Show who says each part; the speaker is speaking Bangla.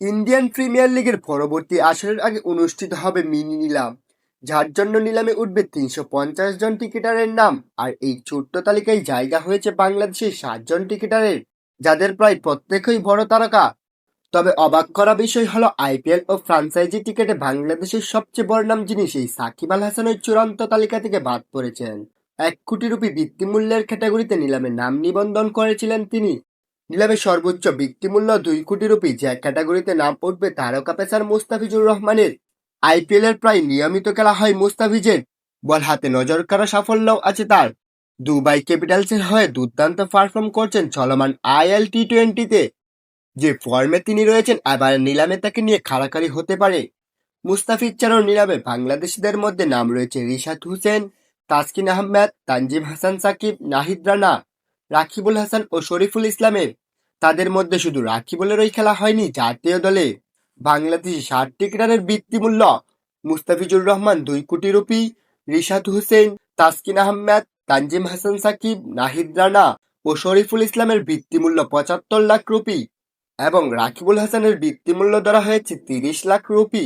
Speaker 1: ইন্ডিয়ান প্রিমিয়ার লিগের পরবর্তী আসরের আগে অনুষ্ঠিত হবে মিনি নিলাম, যার জন্য নিলামে উঠবে তিনশো পঞ্চাশ জন টিকিটারের নাম। আর এই ছোট্ট তালিকায় জায়গা হয়েছে বাংলাদেশের সাতজন টিকিটারের, যাদের প্রায় প্রত্যেকেই বড় তারকা। তবে অবাক করা বিষয় হলো আইপিএল ও ফ্রাঞ্চাইজি টিকেটে বাংলাদেশের সবচেয়ে বড় নাম যিনি সেই সাকিব আল হাসানের চূড়ান্ত তালিকা থেকে বাদ পড়েছেন। এক কোটি রুপি বৃত্তিমূল্যের ক্যাটাগরিতে নিলামে নাম নিবন্ধন করেছিলেন তিনি। নিলামে সর্বোচ্চ বৃত্তিমূল্য দুই কোটি রুপি যে ক্যাটাগরিতে নাম উঠবে তারকা পেসার মুস্তাফিজুর রহমানের। আইপিএল এর প্রায় নিয়মিত খেলা হয় মুস্তাফিজের। বল হাতে নজর কাড়া সাফল্য আছে তার। দুবাই ক্যাপিটালসের হয়ে দুর্দান্ত পারফর্ম করছেন চলমান আইএল টি টোয়েন্টিতে যে ফর্মে তিনি রয়েছেন, এবার নিলামে তাকে নিয়ে খাড়াখাড়ি হতে পারে। মুস্তাফিজ ছাড়াও নিলামে বাংলাদেশিদের মধ্যে নাম রয়েছে রিশাদ হোসেন, তাসকিন আহমেদ, তানজিম হাসান সাকিব, নাহিদ রানা। রাকিবুল হাসান ও শরীফুল ইসলামের। তাদের মধ্যে শুধু রাকিবুলেরই খেলা হয়নি, জাতীয় দলে। বাংলাদেশি ষাট টিকিটারের বৃত্তিমূল্য মুস্তাফিজুর রহমান দুই কোটি রুপি, রিশাদ হোসেন, তাসকিন আহমেদ, তানজিম হাসান সাকিব, নাহিদ রানা ও শরীফুল ইসলামের বৃত্তিমূল্য পঁচাত্তর লাখ রুপি এবং রাকিবুল হাসানের বৃত্তিমূল্য ধরা হয়েছে তিরিশ লাখ রুপি।